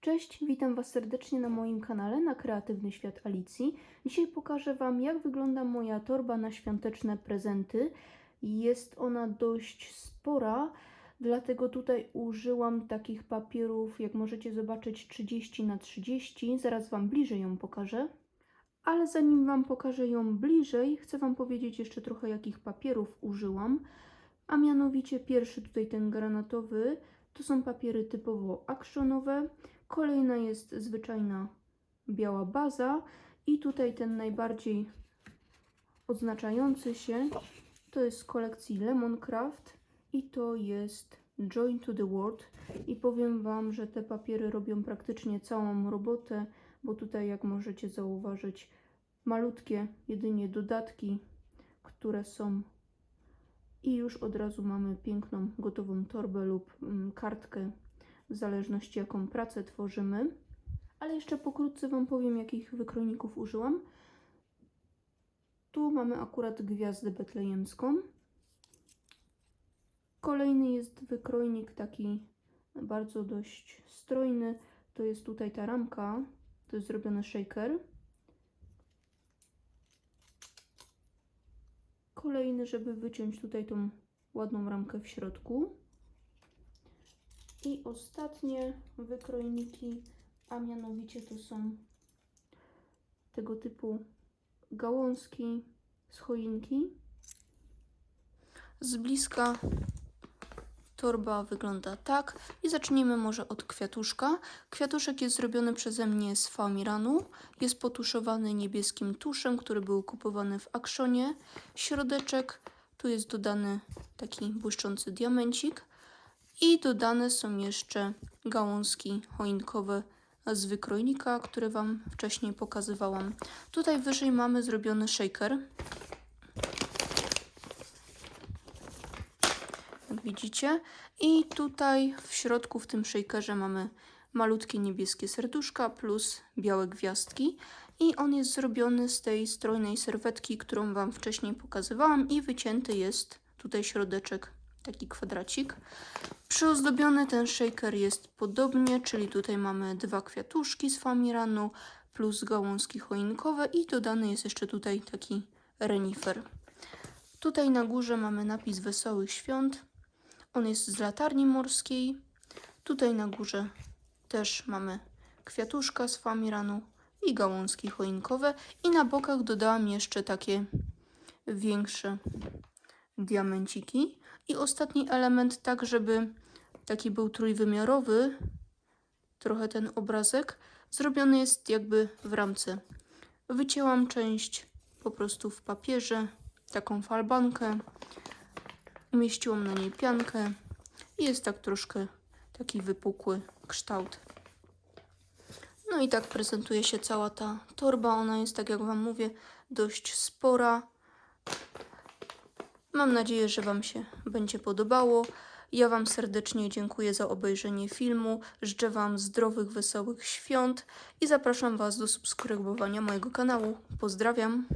Cześć, witam Was serdecznie na moim kanale na Kreatywny Świat Alicji. Dzisiaj pokażę Wam, jak wygląda moja torba na świąteczne prezenty. Jest ona dość spora, dlatego tutaj użyłam takich papierów, jak możecie zobaczyć, 30 na 30. Zaraz Wam bliżej ją pokażę. Ale zanim Wam pokażę ją bliżej, chcę Wam powiedzieć jeszcze trochę, jakich papierów użyłam. A mianowicie pierwszy tutaj ten granatowy, to są papiery typowo actionowe. Kolejna jest zwyczajna biała baza i tutaj ten najbardziej odznaczający się to jest z kolekcji Lemoncraft i to jest Join to the World. I powiem Wam, że te papiery robią praktycznie całą robotę, bo tutaj jak możecie zauważyć malutkie jedynie dodatki, które są. I już od razu mamy piękną gotową torbę lub mm, kartkę w zależności jaką pracę tworzymy. Ale jeszcze pokrótce Wam powiem, jakich wykrojników użyłam. Tu mamy akurat gwiazdę betlejemską. Kolejny jest wykrojnik taki bardzo dość strojny. To jest tutaj ta ramka. To jest zrobiony shaker. Kolejny, żeby wyciąć tutaj tą ładną ramkę w środku. I ostatnie wykrojniki, a mianowicie to są tego typu gałązki z choinki. Z bliska torba wygląda tak. I zacznijmy może od kwiatuszka. Kwiatuszek jest zrobiony przeze mnie z Famiranu. Jest potuszowany niebieskim tuszem, który był kupowany w Actionie. Środeczek, tu jest dodany taki błyszczący diamencik. I dodane są jeszcze gałązki choinkowe z wykrojnika, które Wam wcześniej pokazywałam. Tutaj wyżej mamy zrobiony shaker. Jak widzicie. I tutaj w środku w tym shakerze mamy malutkie niebieskie serduszka plus białe gwiazdki. I on jest zrobiony z tej strojnej serwetki, którą Wam wcześniej pokazywałam i wycięty jest tutaj środeczek, taki kwadracik. Przyozdobiony ten shaker jest podobnie, czyli tutaj mamy dwa kwiatuszki z famiranu plus gałązki choinkowe i dodany jest jeszcze tutaj taki renifer. Tutaj na górze mamy napis Wesołych Świąt. On jest z latarni morskiej. Tutaj na górze też mamy kwiatuszka z famiranu i gałązki choinkowe. I na bokach dodałam jeszcze takie większe diamenciki. I ostatni element, tak żeby taki był trójwymiarowy, trochę ten obrazek, zrobiony jest jakby w ramce. Wycięłam część po prostu w papierze, taką falbankę, umieściłam na niej piankę i jest tak troszkę taki wypukły kształt. No i tak prezentuje się cała ta torba. Ona jest, tak jak Wam mówię, dość spora. Mam nadzieję, że Wam się będzie podobało. Ja Wam serdecznie dziękuję za obejrzenie filmu. Życzę Wam zdrowych, wesołych świąt i zapraszam Was do subskrybowania mojego kanału. Pozdrawiam!